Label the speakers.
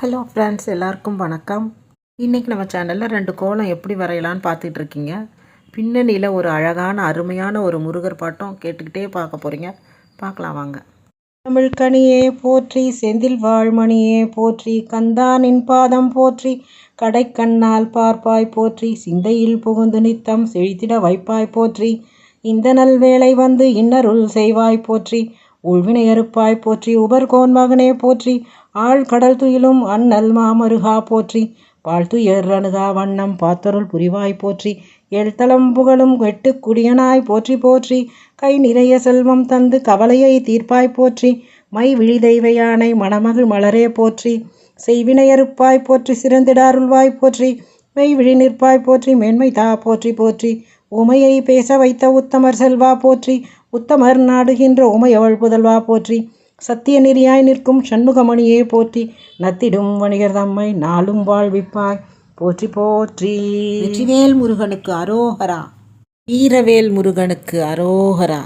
Speaker 1: Hello friends எல்லாருக்கும் வணக்கம். இன்றைக்கி நம்ம சேனலில் ரெண்டு கோலம் எப்படி வரையலான்னு பார்த்துட்டு இருக்கீங்க பின்னணியில் ஒரு அழகான அருமையான ஒரு முருகர் பாட்டும் கேட்டுக்கிட்டே பார்க்க போகிறீங்க பார்க்கலாம் வாங்க. தமிழ் கனியே போற்றி செந்தில் வாழ்மணியே போற்றி கந்தானின் பாதம் போற்றி கடைக்கண்ணால் பார்ப்பாய் போற்றி சிந்தையில் புகுந்து நித்தம் செழித்திட வைப்பாய் போற்றி இந்த நல்வேளை வந்து இன்னருள் செய்வாய் போற்றி உள்வினையறுப்பாய் போற்றி உபர்கோன் மகனே போற்றி ஆள் கடல் துயிலும் அண்ணல் மாமருகா போற்றி வாழ்த்துயர் அணுகா வண்ணம் பாத்தருள் புரிவாய் போற்றி எழுத்தளம் புகழும் வெட்டு குடியனாய் போற்றி போற்றி கை நிறைய செல்வம் தந்து கவலையை தீர்ப்பாய் போற்றி மை விழி தெய்வ யானை மணமகள் மலரே போற்றி செய்வினையறுப்பாய் போற்றி சிறந்திடாருள்வாய் போற்றி மெய் விழி நிற்பாய் போற்றி மேன்மை தா போற்றி போற்றி உமையை பேச வைத்த உத்தமர் செல்வா போற்றி உத்தமர் நாடுகின்ற உமையவள் புதல்வா போற்றி. சத்திய நெறியாய் நிற்கும் சண்முகமணியே போற்றி நத்திடும் வணிகர் தம்மை நாளும் வாழ்விப்பாய். போற்றி போற்றி. வெற்றிவேல் முருகனுக்கு அரோகரா. வீரவேல் முருகனுக்கு அரோகரா.